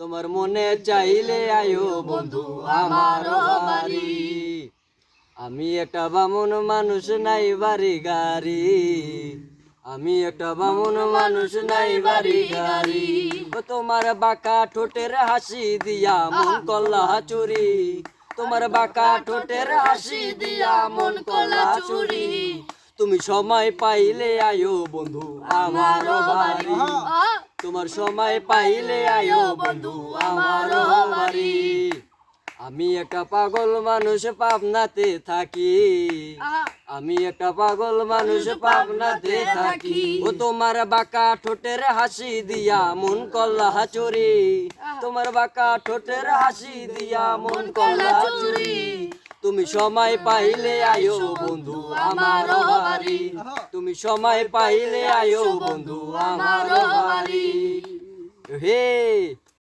তোমার মনে চাইলে আয়ো বন্ধু আমার বাড়ি। আমি একটা বামন মানুষ, নাই বাড়ি গাড়ি। আমি একটা বামন মানুষ, নাই বাড়ি গাড়ি। তোমার বাঁকা ঠোঁটের হাসি দিয়া মন কল্লা চুরি। তোমার বাঁকা ঠোঁটের হাসি দিয়া মন কল্লা চুরি। তুমি সময় পাইলে আয়ো বন্ধু আমার বাড়ি। তোমার সময় পাইলে আয়ো বন্ধু আমার বাড়ি। আমি একটা পাগল মানুষ পাবনাতে থাকি। আমি একটা পাগল মানুষ পাবনাতে থাকি। ও তোমার বাঁকা ঠোঁটের হাসি দিয়া মন কল্লা হাচুরি। তোমার বাঁকা ঠোঁটের হাসি দিয়া মন কল্লা হাচুরি। তুমি সময় পাইলে আয়ো বন্ধু আমার বাড়ি। তুমি সময় পাইলে আয়ো বন্ধু আমার বাড়ি। hey!